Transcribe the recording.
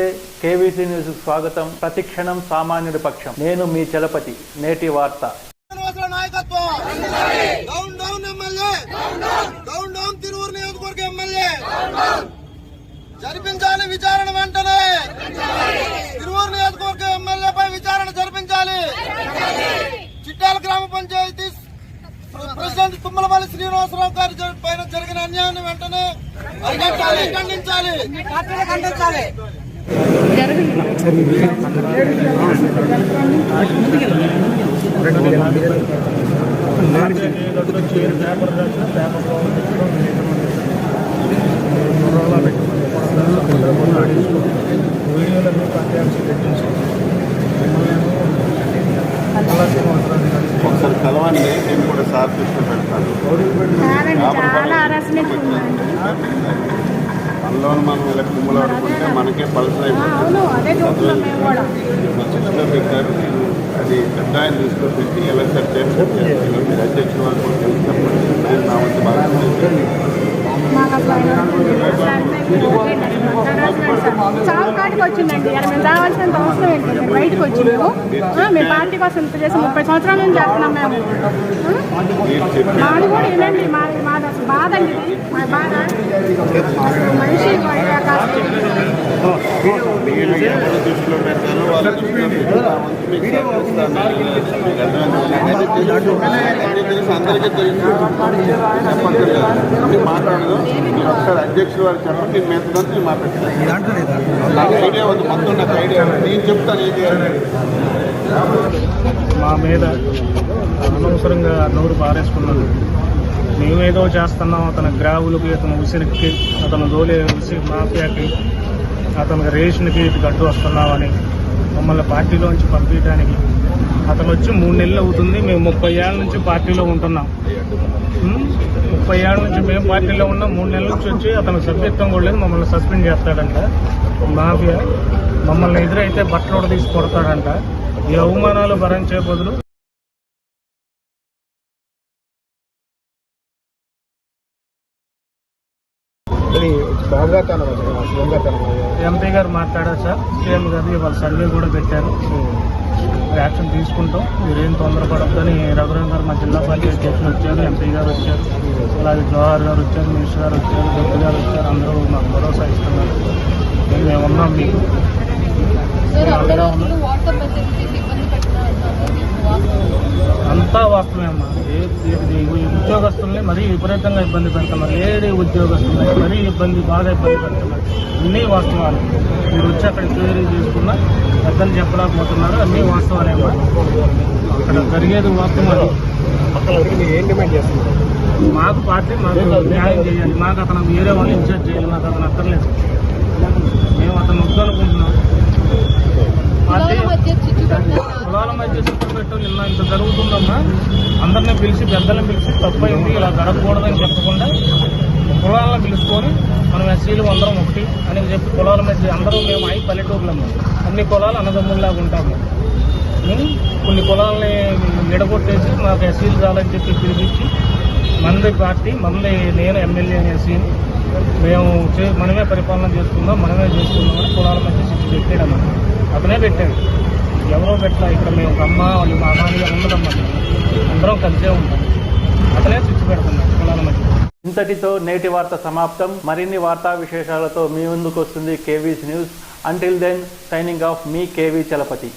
నమస్తే KVC news స్వాగతం. ప్రతిక్షణం సామాన్యుడి పక్షం. నేను మీ చలపతి. నేటి వార్త. శ్రీనివాసుల నాయకత్వం. Down down MLA. Down down Tiruvuru నియోజకవర్గ ఎమ్మెల్యే. జరిపించాలి విచారణ వెంటనే. తిరువురు నియోజకవర్గ ఎమ్మెల్యేపై విచారణ జరిపించాలి. చిట్టాల గ్రామ పంచాయతీ ప్ర- ప్రెసిడెంట్ తుమ్మలపల్లి శ్రీనివాసరావు గారి పైన జరిగిన అన్యాయాన్ని వెంటనే అరికట్టాలి ఖండించాలి. ఖండించాలి ఒకసారి కలవండి నేను కూడా సార్ దృష్టి పెడతాను. కాదండి చాలా అందులో మనం ఇలా కుమ్ములు ఆడుకుంటే మనకే పల్సర్ ఆ, అయిపోతుంది మా పెట్టారు. నేను అది పెద్ద ఆయన దృష్టిలో పెట్టి ఎలా సెట్ చేస్తాను మీరు అధ్యక్షుల వాళ్ళు నేను నా వంతు బాగా సార్. కాటికి వచ్చిందండి. మేము రావాల్సినంత అవసరం ఏంటి? మేము బయటకు వచ్చినాము ఆ, మేము పార్టీ కోసం ఇంత చేసి ముప్పై సంవత్సరాల నుంచి చేస్తున్నాం మేము. మాది కూడా దృష్టిలో పెట్టారో వాళ్ళ దృష్టిలో తెలుసు అందరికీ తెలుసు చెప్పక్కర్లేదు మీరు మాట్లాడదు మీరు ఒకసారి అధ్యక్షుల వారు చెప్పండి నేను మెత్తదంతా నేను మాట్లాడతాను నాకు ఐడియా ఉంది మొత్తం నాకు ఐడియా ఉంది నేను చెప్తాను ఏం మా మీద అనవసరంగా నోరు పారేసుకున్నాను. మేమేదో చేస్తున్నాం అతని గ్రావులకి అతను ఉసిరికి అతను దోలే ఉసి మాఫియాకి అతనికి రేషన్కి ఇటు గడ్డు వస్తున్నామని మమ్మల్ని పార్టీలోంచి పంపించడానికి అతను వచ్చి మూడు నెలలు అవుతుంది మేము ముప్పై ఏళ్ళ నుంచి పార్టీలో ఉంటున్నాం. ముప్పై ఏళ్ళ నుంచి మేము పార్టీలో ఉన్నాం మూడు నెలల నుంచి వచ్చి అతను సభ్యత్వం కూడా లేదు మమ్మల్ని సస్పెండ్ చేస్తాడంట. మాఫియా మమ్మల్ని ఎదురైతే బట్టలు తీసి కొడతాడంట. ఈ అవమానాలు భరించే బదులు ఎంపీ గారు మాట్లాడారు సార్. సీఎం గారు ఇవాళ సర్వే కూడా పెట్టారు. యాక్షన్ తీసుకుంటాం. మీరేం తొందరపడద్దని రఘురామ్ గారు మా జిల్లా పార్టీ అధ్యక్షులు వచ్చారు ఎంపీ గారు వచ్చారు. అలాగే జవహర్ గారు వచ్చారు మినిస్టర్ గారు వచ్చారు గొప్ప గారు వచ్చారు. అందరూ మాకు భరోసా ఇస్తున్నారు. మేము ఉన్నాం మీకు? సార్ అందరూ అందరూ వాట్సాప్ మెసేజ్ చేసి ఇబ్బంది పెడుతున్నారు అంతా వాస్తవమే అమ్మా. ఉద్యోగస్తుల్ని మరీ విపరీతంగా ఇబ్బంది పెడుతున్నారు లేడీ ఉద్యోగస్తుల్ని మరీ ఇబ్బంది బాగా ఇబ్బంది పెడుతున్నారు అన్నీ వాస్తవాలు. మీరు వచ్చి అక్కడ క్లియరీ చేసుకున్నా పెద్దలు చెప్పలేకపోతున్నారు. అన్నీ వాస్తవాలే అమ్మా. అక్కడ జరిగేది వాస్తవాలు మాకు పార్టీ మాకు న్యాయం చేయాలి. మాకు అతను వేరే వాళ్ళు ఇన్ఛార్జ్ చేయాలి. మాకు అతను అక్కర్లేదు. మేము అతను వద్దనుకుంటున్నాం పార్టీ కులాల మధ్య చిచ్చు పెట్టు నిన్న ఇంత జరుగుతుందమ్మా. అందరిని పిలిచి పెద్దలను పిలిచి తప్పైంది ఇలా జరగకూడదని చెప్పకుండా కులాలను పిలుచుకొని మనం ఎస్సీలు అందరం ఒకటి అని చెప్పి కులాల మధ్య అందరూ మేము అయి పల్లెటూరులము. అన్ని కులాలు అన్నదమ్ముల్లాగా ఉంటాము? కొన్ని కులాలని విడగొట్టేసి మాకు ఎస్సీలు చాలని చెప్పి పిలిపించి మంది పార్టీ మంది నేను ఎమ్మెల్యే ఎస్సీని మేము చే- మనమే పరిపాలన చేసుకుందాం మనమే చేసుకుందాం అని కులాల మధ్య పెట్టాడమ్మా అతనే పెట్టాడు. ఎవరో పెట్టా ఇక్కడ మేము ఒక అమ్మ వాళ్ళు మా అమ్మాయి ఉండదమ్మా అందరం కలిసే ఉంటాం. అతనే స్విచ్ పెడుతున్నాడు కులాల మధ్య. ఇంతటితో నేటి వార్త సమాప్తం. మరిన్ని వార్తా విశేషాలతో మీ ముందుకు వస్తుంది KV's news. Until then signing off మీ కేవీ చలపతి.